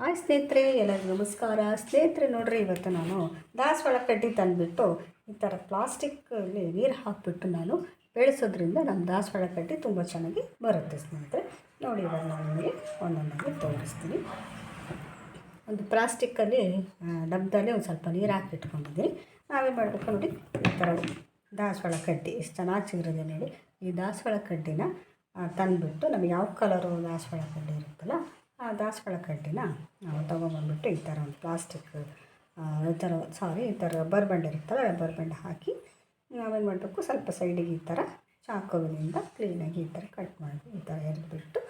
Hi ಸ್ನೇಹಿತರೆ, ಎಲ್ಲರಿಗೂ ನಮಸ್ಕಾರ. ಸ್ನೇಹಿತರೆ, ನೋಡ್ರಿ, ಇವತ್ತು ನಾನು ದಾಸವಾಳ ಕಡ್ಡಿ ತಂದುಬಿಟ್ಟು ಈ ಥರ ಪ್ಲಾಸ್ಟಿಕ್ಕಲ್ಲಿ ನೀರು ಹಾಕಿಬಿಟ್ಟು ನಾನು ಬೆಳೆಸೋದ್ರಿಂದ ನಮ್ಮ ದಾಸವಾಳ ಕಡ್ಡಿ ತುಂಬ ಚೆನ್ನಾಗಿ ಬರುತ್ತೆ ಸ್ನೇಹಿತರೆ. ನೋಡಿ, ಇವಾಗ ನಾನು ನಿಮಗೆ ಒಂದೊಂದಾಗಿ ತೋರಿಸ್ತೀನಿ. ಒಂದು ಪ್ಲಾಸ್ಟಿಕ್ಕಲ್ಲಿ ಡಬ್ಬದಲ್ಲಿ ಒಂದು ಸ್ವಲ್ಪ ನೀರು ಹಾಕಿಟ್ಕೊಂಡಿದ್ದೀನಿ ನಾವೇನು ಮಾಡಬೇಕು ನೋಡಿ, ಈ ಥರ ದಾಸವಾಳ ಕಡ್ಡಿ, ಎಷ್ಟು ಚೆನ್ನಾಗಿ ಸಿಗಿರೋದೆ ನೋಡಿ. ಈ ದಾಸವಾಳ ಕಡ್ಡಿನ ತಂದುಬಿಟ್ಟು ನಮಗೆ ಯಾವ ಕಲರು ದಾಸವಾಳ ಕಡ್ಡಿ ಇರುತ್ತಲ್ಲ ದಾಸವಾಳ ಕಡ್ಡಿನ ನಾವು ತೊಗೊಂಬಂದ್ಬಿಟ್ಟು ಈ ಥರ ಒಂದು ಪ್ಲಾಸ್ಟಿಕ್ ಈ ಥರ ಸಾರಿ ಈ ಥರ ರಬ್ಬರ್ ಬ್ಯಾಂಡ್ ಇರುತ್ತಲ್ಲ, ರಬ್ಬರ್ ಬ್ಯಾಂಡ್ ಹಾಕಿ ನಾವೇನು ಮಾಡಬೇಕು? ಸ್ವಲ್ಪ ಸೈಡಿಗೆ ಈ ಥರ ಚಾಕುವಿನಿಂದ ಕ್ಲೀನಾಗಿ ಈ ಥರ ಕಟ್ ಮಾಡಿ, ಈ ಥರ ಎರೆದ್ಬಿಟ್ಟು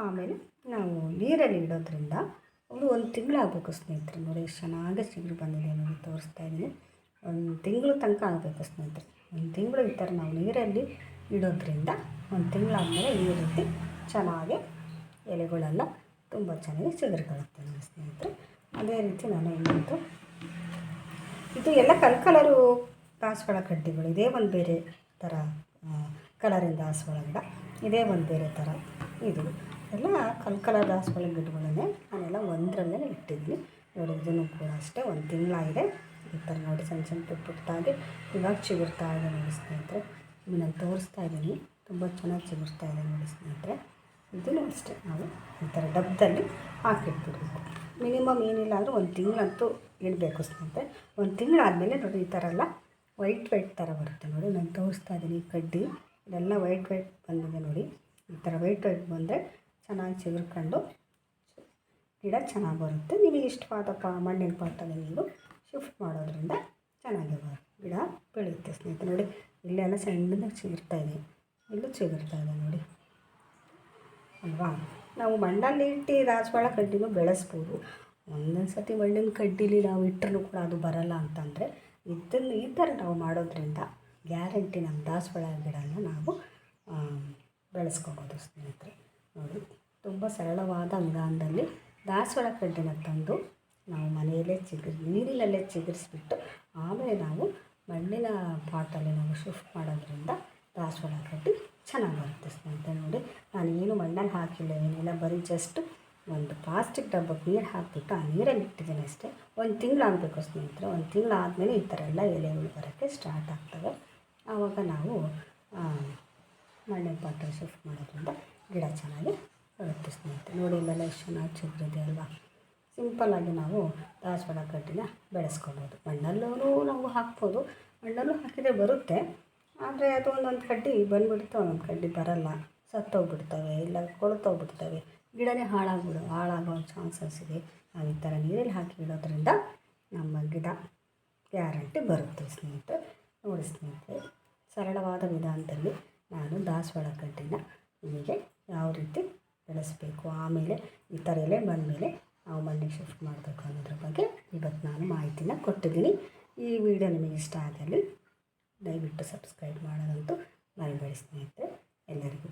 ಆಮೇಲೆ ನಾವು ನೀರಲ್ಲಿ ಇಡೋದ್ರಿಂದ ಒಂದು ಒಂದು ತಿಂಗಳಾಗಬೇಕು ಸ್ನೇಹಿತರೆ ನೋಡಿ ಎಷ್ಟು ಚೆನ್ನಾಗಿ ಚಿಗುರು ಬಂದಿದೆ ನೋಡಿ ತೋರಿಸ್ತಾ ಇದ್ದೀನಿ. ಒಂದು ತಿಂಗಳು ತನಕ ಆಗಬೇಕು ಸ್ನೇಹಿತರೆ. ಒಂದು ತಿಂಗಳು ಈ ಥರ ನಾವು ನೀರಲ್ಲಿ ಇಡೋದ್ರಿಂದ ಒಂದು ತಿಂಗಳಾದಮೇಲೆ ಈ ರೀತಿ ಚೆನ್ನಾಗಿ ಎಲೆಗಳೆಲ್ಲ ತುಂಬ ಚೆನ್ನಾಗಿ ಚಿಗುರುಕೊಳ್ಳುತ್ತೆ ನನ್ನ ಸ್ನೇಹಿತರೆ. ಅದೇ ರೀತಿ ನಾನು ಇನ್ನೊಂದು. ಇದು ಎಲ್ಲ ಕಲ್, ಕಲರು ದಾಸವಾಳ ಕಡ್ಡಿಗಳು. ಇದೇ ಒಂದು ಬೇರೆ ಥರ ಕಲರಿನ ದಾಸವಾಳ ಗಿಡ. ಇದೇ ಒಂದು ಬೇರೆ ಥರ ಇದು. ಎಲ್ಲ ಕಲ್, ಕಲರ್ ದಾಸವಾಳ ಗಿಡಗಳನ್ನೇ ನಾನೆಲ್ಲ ಒಂದರಲ್ಲೇ ಇಟ್ಟಿದ್ದೀನಿ. ನೋಡಿ ಇದನ್ನು ಕೂಡ ಅಷ್ಟೇ ಒಂದು ತಿಂಗಳಾಗಿದೆ. ಈ ಥರ ನೋಡಿ ಸಣ್ಣ ಸಣ್ಣ ಪುಟ್ಟ ಪುಟ್ಟದಾಗಿ ಇವಾಗ ಚಿಗುರ್ತಾ ಇದೆ ನೋಡಿ ಸ್ನೇಹಿತರೆ. ನಾನು ತೋರಿಸ್ತಾ ಇದ್ದೀನಿ. ತುಂಬ ಚೆನ್ನಾಗಿ ಚಿಗುರ್ತಾ ಇದೆ ನೋಡಿ ಸ್ನೇಹಿತರೆ. ಇದನ್ನು ಅಷ್ಟೇ ನಾವು ಈ ಥರ ಡಬ್ಬದಲ್ಲಿ ಹಾಕಿಟ್ಬಿಡ್ಬೇಕು. ಮಿನಿಮಮ್ ಏನಿಲ್ಲ ಅಂದರೂ ಒಂದು ತಿಂಗಳಂತೂ ಇಡಬೇಕು ಸ್ನೇಹಿತರೆ. ಒಂದು ತಿಂಗಳಾದಮೇಲೆ ನೋಡಿ ಈ ಥರ ಎಲ್ಲ ವೈಟ್ ವೈಟ್ ಥರ ಬರುತ್ತೆ ನೋಡಿ. ನಾನು ತೋರಿಸ್ತಾ ಇದ್ದೀನಿ ಕಡ್ಡಿ. ಇದೆಲ್ಲ ವೈಟ್ ವೈಟ್ ಬಂದಿದೆ ನೋಡಿ. ಈ ಥರ ವೈಟ್ ವೈಟ್ ಬಂದರೆ ಚೆನ್ನಾಗಿ ಚಿಗುರ್ಕೊಂಡು ಗಿಡ ಚೆನ್ನಾಗಿ ಬರುತ್ತೆ. ನಿಮಗೆ ಇಷ್ಟವಾದ ಪಾ ಮಣ್ಣಿನ ಪಾಟಲ್ಲಿ ನೀವು ಶಿಫ್ಟ್ ಮಾಡೋದ್ರಿಂದ ಚೆನ್ನಾಗಿ ಬರುತ್ತೆ ಗಿಡ ಬೆಳೆಯುತ್ತೆ ಸ್ನೇಹಿತರೆ. ನೋಡಿ, ಇಲ್ಲೆಲ್ಲ ಸಣ್ಣದಾಗಿ ಚಿಗುರ್ತಾ ಇದೆ. ಇಲ್ಲೂ ಚಿಗುರ್ತಾ ಇದೆ ನೋಡಿ. ಅಲ್ವಾ? ನಾವು ಮಣ್ಣಲ್ಲಿ ಇಟ್ಟು ದಾಸವಾಳ ಕಡ್ಡಿನೂ ಬೆಳೆಸ್ಬೋದು. ಒಂದೊಂದು ಸತಿ ಮಣ್ಣಿನ ಕಡ್ಡಿಲಿ ನಾವು ಇಟ್ಟರೂ ಕೂಡ ಅದು ಬರಲ್ಲ ಅಂತಂದರೆ ಇದನ್ನು ಈ ಥರ ನಾವು ಮಾಡೋದ್ರಿಂದ ಗ್ಯಾರಂಟಿ ನಮ್ಮ ದಾಸವಾಳ ಗಿಡನ ನಾವು ಬೆಳೆಸ್ಕೋಬೋದು ಸ್ನೇಹಿತರೆ. ನೋಡಿ, ತುಂಬ ಸರಳವಾದ ವಿಧಾನದಲ್ಲಿ ದಾಸವಾಳ ಕಡ್ಡಿನ ತಂದು ನಾವು ಮನೆಯಲ್ಲೇ ಚಿಗುರಿ, ನೀರಿನಲ್ಲೇ ಚಿಗುರಿಸ್ಬಿಟ್ಟು ಆಮೇಲೆ ನಾವು ಮಣ್ಣಿನ ಪಾಟಲ್ಲಿ ನಾವು ಶಿಫ್ಟ್ ಮಾಡೋದ್ರಿಂದ ದಾಸವಾಳ ಕಡ್ಡಿ ಚೆನ್ನಾಗಿ ಬರುತ್ತೆ ಸ್ನೇಹಿತರೆ ನೋಡಿ. ನಾನು ಏನು ಮಣ್ಣಲ್ಲಿ ಹಾಕಿಲ್ಲ, ಏನಿಲ್ಲ, ಬರೀ ಜಸ್ಟ್ ಒಂದು ಪ್ಲಾಸ್ಟಿಕ್ ಡಬ್ಬಕ್ಕೆ ನೀರು ಹಾಕಿಬಿಟ್ಟು ಆ ನೀರಲ್ಲಿ ಇಟ್ಟಿದ್ದೀನಿ ಅಷ್ಟೇ. ಒಂದು ತಿಂಗಳು ಆಗಬೇಕು ಸ್ನೇಹಿತರೆ, ಒಂದು ತಿಂಗಳು ಆದಮೇಲೆ ಈ ಥರ ಎಲ್ಲ ಎಲೆಗಳು ಬರೋಕ್ಕೆ ಸ್ಟಾರ್ಟ್ ಆಗ್ತವೆ. ಆವಾಗ ನಾವು ಮಣ್ಣಿನ ಪಾತ್ರೆ ಶಿಫ್ಟ್ ಮಾಡೋದ್ರಿಂದ ಗಿಡ ಚೆನ್ನಾಗಿ ಬರುತ್ತೆ ಸ್ನೇಹಿತರೆ. ನೋಡಿ ಇಲ್ಲೆಲ್ಲ ಎಷ್ಟು ಚೆನ್ನಾಗಿ ಚಿಗುರಿದೆ ಅಲ್ವಾ. ಸಿಂಪಲ್ಲಾಗಿ ನಾವು ದಾಸವಾಳ ಕಡ್ಡಿನ ಬೆಳೆಸ್ಕೊಬೋದು. ಮಣ್ಣಲ್ಲೂ ನಾವು ಹಾಕ್ಬೋದು. ಮಣ್ಣಲ್ಲೂ ಹಾಕಿದರೆ ಬರುತ್ತೆ. ಆದರೆ ಅದು ಒಂದೊಂದು ಕಡ್ಡಿ ಬಂದುಬಿಡುತ್ತೆ, ಒಂದೊಂದು ಕಡ್ಡಿ ಬರಲ್ಲ. ಸತ್ತೋಗ್ಬಿಡ್ತವೆ, ಇಲ್ಲ ಕೊಳ್ತೋಗ್ಬಿಡ್ತವೆ. ಗಿಡನೇ ಹಾಳಾಗ್ಬಿಡು, ಹಾಳಾಗೋ ಚಾನ್ಸಸ್ ಇದೆ. ನಾವು ಈ ಥರ ನೀರಲ್ಲಿ ಹಾಕಿ ಇಡೋದ್ರಿಂದ ನಮ್ಮ ಗಿಡ ಗ್ಯಾರಂಟಿ ಬರುತ್ತೆ ಸ್ನೇಹಿತರೆ. ನೋಡಿ ಸ್ನೇಹಿತರೆ, ಸರಳವಾದ ವಿಧಾನದಲ್ಲಿ ನಾನು ದಾಸವಾಳ ಕಡ್ಡಿನ ನಿಮಗೆ ಯಾವ ರೀತಿ ಬೆಳೆಸಬೇಕು, ಆಮೇಲೆ ಈ ಥರ ಎಲೆ ಬಂದಮೇಲೆ ನಾವು ಮಣ್ಣಿಗೆ ಶಿಫ್ಟ್ ಮಾಡಬೇಕು ಅನ್ನೋದ್ರ ಬಗ್ಗೆ ಇವತ್ತು ನಾನು ಮಾಹಿತಿನ ಕೊಟ್ಟಿದ್ದೀನಿ. ಈ ವಿಡಿಯೋ ನಿಮಗೆ ಇಷ್ಟ ಆದಲ್ಲಿ ದಯವಿಟ್ಟು ಸಬ್ಸ್ಕ್ರೈಬ್ ಮಾಡೋದಂತೂ ಮರಿಬೇಡಿ ಸ್ನೇಹಿತರೆ ಎಲ್ಲರಿಗೂ